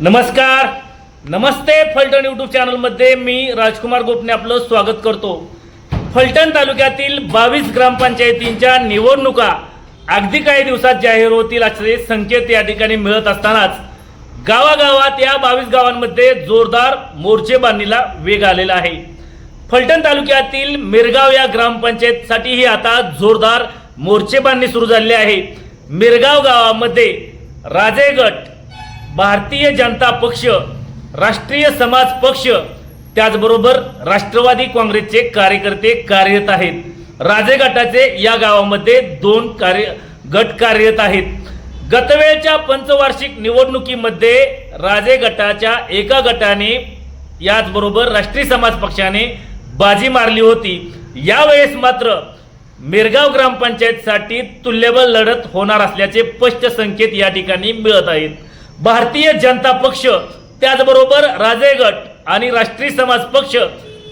नमस्कार. नमस्ते फलटण यूट्यूब चॅनलमध्ये मी राजकुमार गोपने आपलं स्वागत करतो. फलटण तालुक्यातील बावीस ग्रामपंचायतींच्या निवडणुका अगदी काही दिवसात जाहीर होतील असे संकेत या ठिकाणी मिळत असतानाच गावागावात या बावीस गावांमध्ये जोरदार मोर्चे बांधणीला वेग आलेला आहे. फलटण तालुक्यातील मिरगाव या ग्रामपंचायतसाठीही आता जोरदार मोर्चे बांधणी सुरू झाली आहे. मिरगाव गावामध्ये राजेगट भारतीय जनता पक्ष राष्ट्रीय समाज पक्ष त्याचबरोबर राष्ट्रवादी काँग्रेसचे कार्यकर्ते कार्यरत आहेत. राजे गटाचे या गावामध्ये दोन कार्य गट कार्यरत आहेत. गतवेळच्या पंचवार्षिक निवडणुकीमध्ये राजे गटाच्या एका गटाने याचबरोबर राष्ट्रीय समाज पक्षाने बाजी मारली होती. यावेळेस मात्र मिरगाव ग्रामपंचायतसाठी तुल्यबल लढत होणार असल्याचे स्पष्ट संकेत या ठिकाणी मिळत आहेत. भारतीय जनता पक्ष त्याचबरोबर राजे गट आणि राष्ट्रीय समाज पक्ष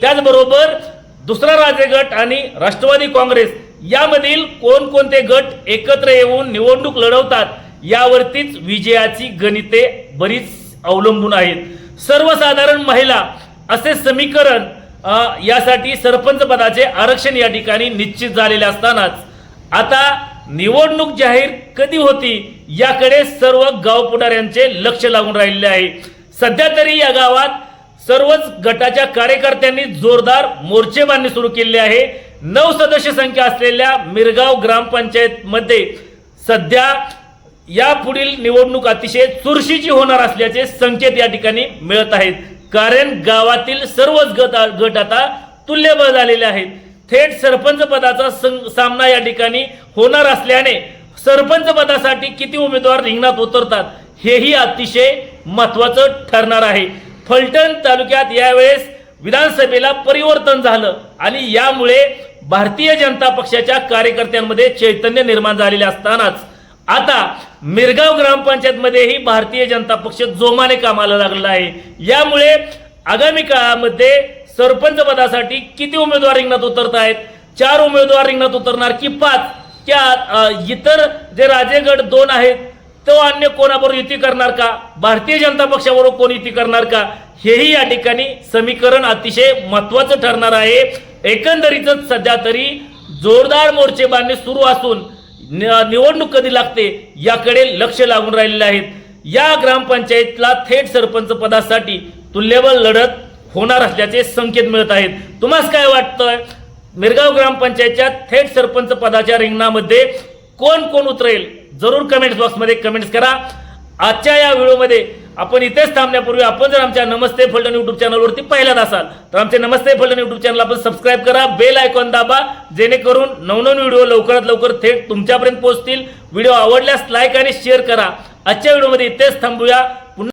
त्याचबरोबर दुसरा राजे गट आणि राष्ट्रवादी काँग्रेस यामधील कोणकोणते गट एकत्र येऊन निवडणूक लढवतात यावरतीच विजयाची गणिते बरीच अवलंबून आहेत. सर्वसाधारण महिला असे समीकरण यासाठी सरपंच पदाचे आरक्षण या ठिकाणी निश्चित झालेले असतानाच. आता निवडणूक जाहीर कधी होती याकडे सर्व गाव पुढाऱ्यांचे लक्ष लागून राहिलेले आहे. सध्या तरी या गावात सर्वच गटाच्या कार्यकर्त्यांनी जोरदार मोर्चेबांधणी सुरू केली आहे. नऊ सदस्य संख्या असलेल्या मिरगाव ग्रामपंचायतमध्ये सध्या या पुढील निवडणूक अतिशय चुरशीची होणार असल्याचे संकेत या ठिकाणी मिळत आहेत. कारण गावातील सर्वच गट गट आता तुल्यबळ झालेले आहेत. थेट सरपंच पदाचा सामना या ठिकाणी होणार असल्याने सरपंच पदासाठी किती उमेदवार रिंगणात उतरतात हेही अतिशय महत्वाचं ठरणार आहे. फलटण तालुक्यात यावेळेस विधानसभेला परिवर्तन झालं आणि यामुळे भारतीय जनता पक्षाच्या कार्यकर्त्यांमध्ये चैतन्य निर्माण झालेले असतानाच आता मिरगाव ग्रामपंचायतमध्येही भारतीय जनता पक्ष जोमाने कामाला लागला आहे. यामुळे आगामी काळामध्ये सरपंच पदासाठी किती उमेदवार रिंगणात उतरत आहेत चार उमेदवार रिंगणात उतरणार की पाच? त्या इतर जे राजेगड दोन आहेत तो अन्य कोणाबरोबर युती करणार का? भारतीय जनता पक्षाबरोबर कोण युती करणार का? हेही या ठिकाणी समीकरण अतिशय महत्वाचं ठरणार आहे. एकंदरीतच सध्या तरी जोरदार मोर्चे बांधणे सुरू असून नि- निवडणूक कधी लागते याकडे लक्ष लागून राहिलेले आहेत या ग्रामपंचायतला थेट सरपंच पदासाठी तुल्यबळ लढत होणार असल्याचे संकेत मिळत आहेत. तुम्हाला काय वाटतंय? मिरगाव ग्रामपंचायतच्या थेट सरपंच पदाच्या रिंगणामध्ये कोण कोण उतरेल? जरूर कमेंट्स बॉक्समध्ये कमेंट्स करा. आजच्या या व्हिडिओमध्ये आपण इथेच थांबण्यापूर्वी आपण जर आमच्या नमस्ते फलटण युट्यूब चॅनलवरती पहिल्याच असाल तर आमचे नमस्ते फलटण युट्यूब चॅनल आपण सबस्क्राईब करा बेल आयकॉन दाबा जेणेकरून नवनवीन व्हिडिओ लवकरात लवकर थेट तुमच्यापर्यंत पोहोचतील. व्हिडिओ आवडल्यास लाईक आणि शेअर करा. आजच्या व्हिडिओमध्ये इथेच थांबूया.